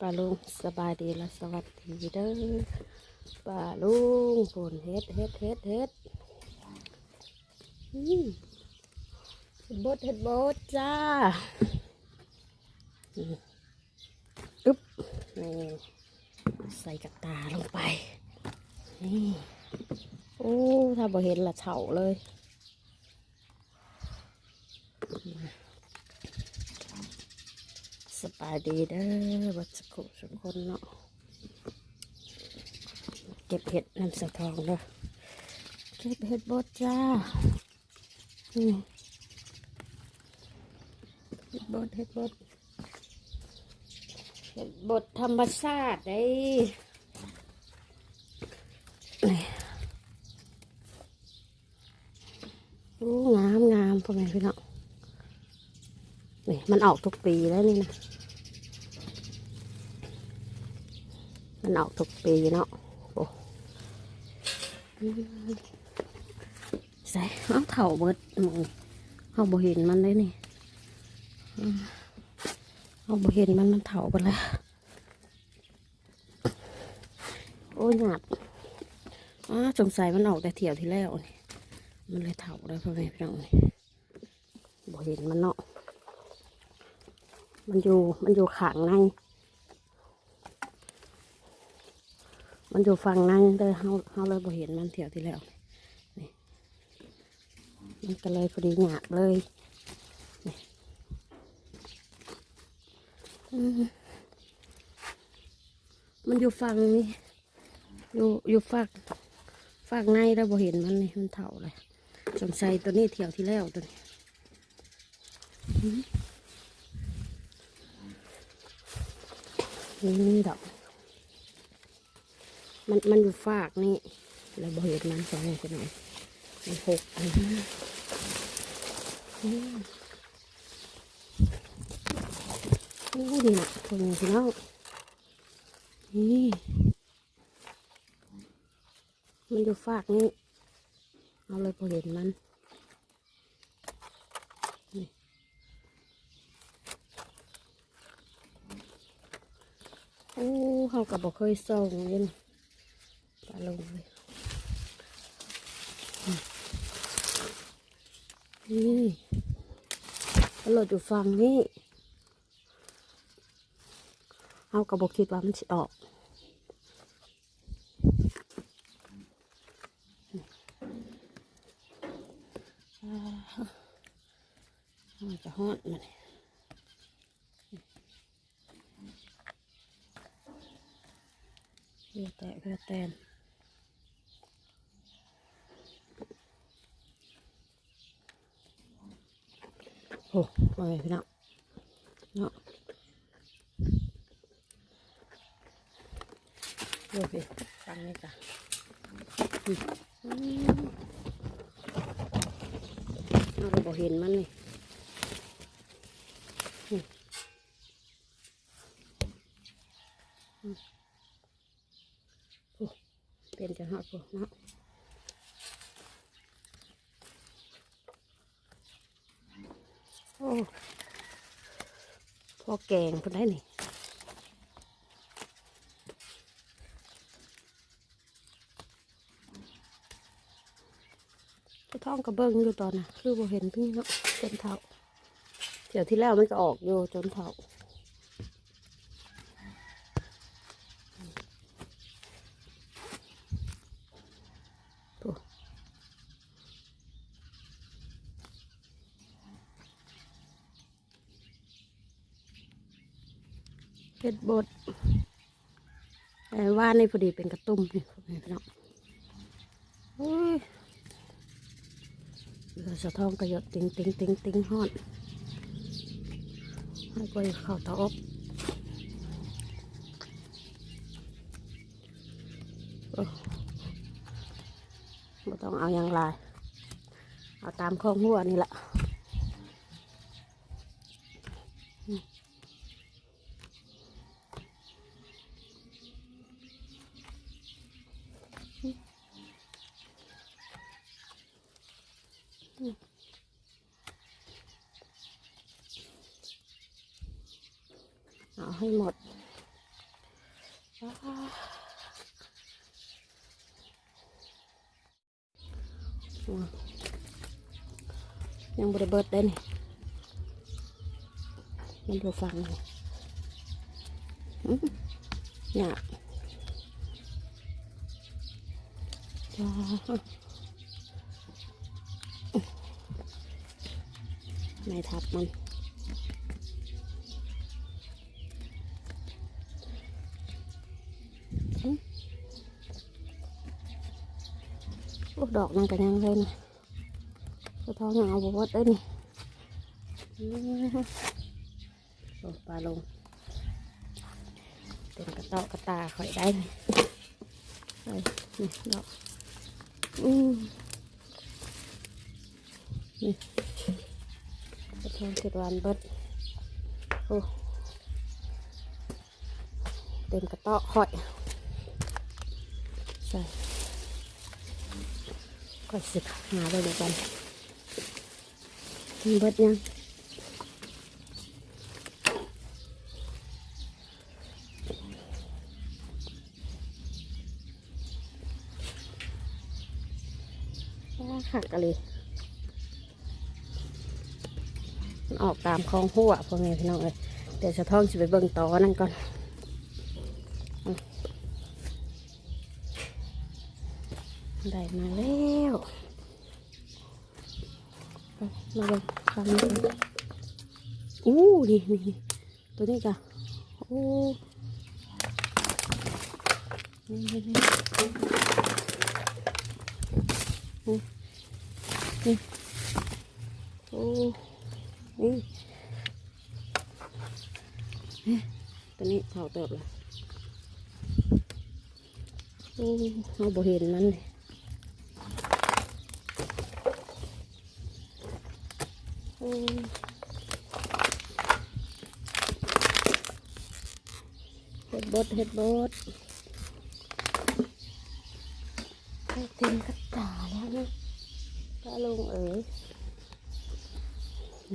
ป้าลุงสบายดีและสวัสดีเด้อป้าลุงฝนเฮ็ดเฮ็ดเฮ็ดเฮ็ดอืมเฮ็ดบดเฮ็ดบดจ้าอืมอึ๊บนี่ใส่กระตาลงไปนี่โอ้ถ้าบ่เห็นละเฉาเลย สบายดีเด้อวัดสกุสุกคนเนาะเก็บเห็ดน้ำสะทองเด้อเก็บเห็ดบดจ้าเห็ดบดเห็ดบดเห็ดบดธรรมชาติได้นี่โอ้งามงามพ่อแม่พี่น้องนี่มันออกทุกปีแล้วนี่นะ มันออกทุกปีเนาะโอ้ใส่เอาเถ่าเบิดมึงเอาบ่เห็นมันเลยนี่เอาบ่เห็นมันมันเถ่าไปแล้วโอ้ยหยาบอ้าสงสัยมันออกแต่เถี่ยวที่แล้วนี่มันเลยเถ่าเลยพ่อแม่พี่น้องนี่บ่เห็นมันเนาะมันอยู่มันอยู่ขางใน มันอยู่ฝั่งในเด้อเฮาเฮาเลยบ่เห็นมันเที่ยวที่แล้วนี่มันก็เลยพอดีหยาบเลยนี่มันอยู่ฝั่งนี้อยู่อยู่ฝั่งฝั่งในแล้วบ่เห็นมันนี่มันเถ่าเลยสงสัยตัวนี้เที่ยวที่แล้วตัวนี้นี่ดอก มันมันอยู่ฝากนี่แล้วบ่เห็นมันสองคนหน่อยมันหกอันนี้อืมโอ้ดีนะคนนี้พี่น้องนี่มันอยู่ฝากนี่เอาเลยพอเห็นมันโอ้เขาก็บบอกเคยส่งเลยนะ ลงเลยนี่ตลอดอยู่ฝั่งนี้เขาก็บอกคิดว่ามันจะออกอ่าเขาจะฮอดมันเพื่อแตะเพื่อแตน โอ้มาเลยพี่น้องเนาะดี๋ยวพี่ฟังนี่จ้ะเราบอกเห็นมันนี่เป็นจะหอดพวกเนาะ โอ้ พอแกงคนได้นี่ก็ท้องกระเบิ้งอยู่ตอนน่ะ คือบ่เห็นพี่เนาะจนเท่าเดี๋ยวที่แล้วมันก็ออกอยู่จนเท่าโอ้ เห็ดบดแต่ว่านี่พอดีเป็นกระตุ้มนี่พ่อแม่พี่น้องโอ้ยเรือสะท้องกระยดติงติงติงติงฮอดให้ไปเข้าเตาอบไม่ต้องเอาอย่างไรเอาตามข้องหัวนี่แหละ เอาให้หมดยังบริเบิดได้นี่มันดูฟังนี้เนี่ยว้าว ไม่ทับมันโอ้ดอกมันกันยังเลยนะสะท้อนยังเอาบวชได้นี่อื้อโอ้ปลาลงเป็นกระเตาะกระตาข่อยได้เลยไปนี่ดอกอืมนี่ สะท้อนเจ็ดวันเบิดโอ้เต็มกระเตาะข่อย ใส่ก่อยสิหาไปเหมือนกันเบิดยังว่าขักกันเลยมัน ออกตามคลองหัวพ่อแม่พี่น้องเลยเดี๋ยวจะท่องสิไปเบิ่งต่อนั่นก่อนได้มาแล้วมาเบิ่งฟังนี้อู้นี่นี่ตัวนี้จ้ะโอ้นี่นี่นี่นี่นี่โอ้ นี่ตัวนี้เผาเติบเลยโอ้เราบ่เห็นมันเลยโอ้เห็ดบดเห็ดบดเต็มกระตาแล้วนะป้าลุงเอ๋ย เด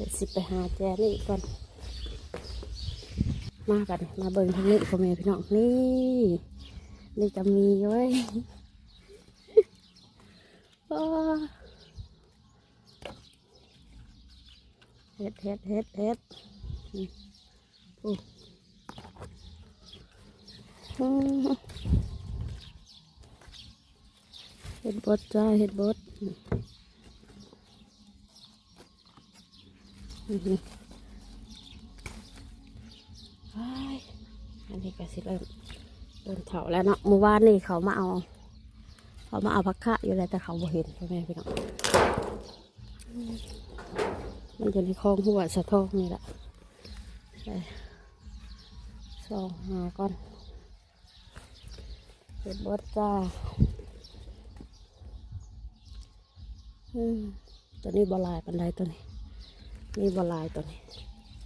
ี๋ยวสิไปหาแจนี่ก่อน มากันมาเบิ่งทางนี้พ่อแม่พี่น้องนี่ นี่จะมีไว้อ้าเฮ็ดเฮ็ดเฮ็ดเฮ็ดอืมอู้ ฮ็ดบดจ้าเฮ็ดบดอันนี้ก็สิเริ่มเดินเถาแล้วเนาะเมื่อวานนี่เขามาเอา เขามาเอาพักคะอยู่แล้วแต่เขาบ่เห็นพ่อแม่พี่น้องมันอยู่ในคลองหัวสะทองนี่แหละสองหาก่อนเห็ดบดจ้าอืม ตัวนี้บลายปันไดตัวนี้ นี่บลายตัวนี้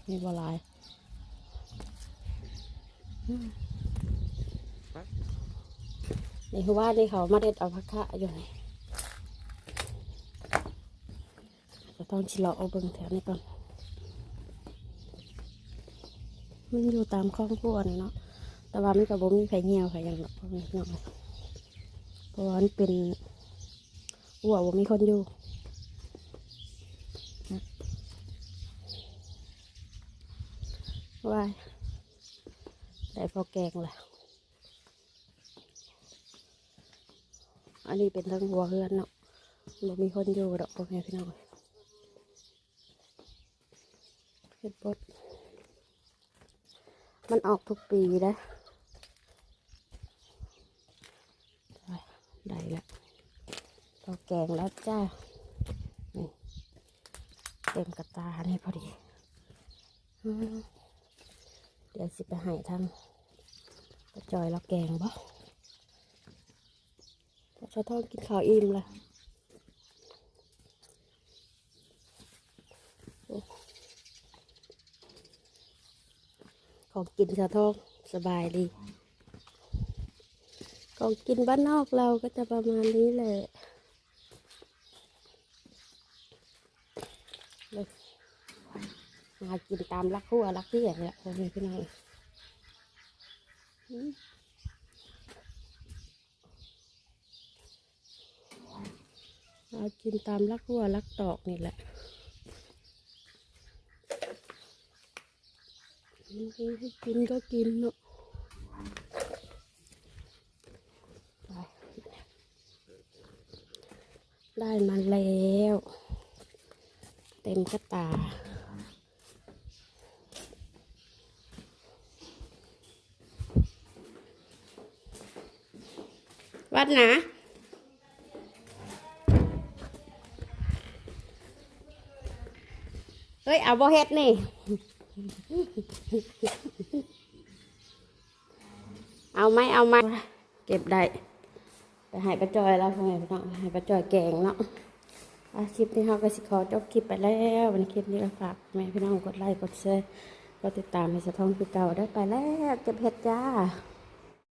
นี่บลายนี่คือว่านี่เขามาเด็ดเอาพักะอยู่นี่จะต้องชิละเอาเบิ่งแถวนี้ก่อน มันอยู่ตามคลองพวนี่เนาะ แต่ว่ามันกับบ่มีไผเหี่ยวไผหยังหรอกเพราะมันเนาะเพราะว่ามันเป็น หัวบ่มีคนอยู่ว่ายได้พอแกงแหละอันนี้เป็นทั้งหัวเรือนเนาะบ่มีคนอยู่ดอกพ่อแม่พี่น้องเฮ็ดบดมันออกทุกปีนะได้แล้วาแกงแล้วจ้านี่เต็มกระตานี่พอดีเดี๋ยวสิไปใหายทางกระจอยเราแกงบ่ชาวทองกินข้าวอิ่มละของกินชาวทองสบายดี ของกินบ้านนอกเราก็จะประมาณนี้แหละ เลยหากินตามรักหัวรักเที่ยงแหละพ่อแม่พี่น้องอืมหากินตามรักหัวรักตอกนี่แหละให้กินก็กินเนาะได้มาแล้ว เต็มกระตา วัดนะ เฮ้ย เอาบ่เฮ็ดนี่ เอาไหมเอาไหมเก็บได้แต่ใหายประจอยแล้วพ่อแม่พี่น้องใหายประจอยแกงเนาะอาคลิปนี้เราก็สิขอจบคลิปไปแล้ววันคลิปนี้ก็ฝากแม่พี่น้องกดไลค์กดแชร์กดติดตามให้สะท้องคือเก่าได้ไปแล้วเก็บเห็ดจ้า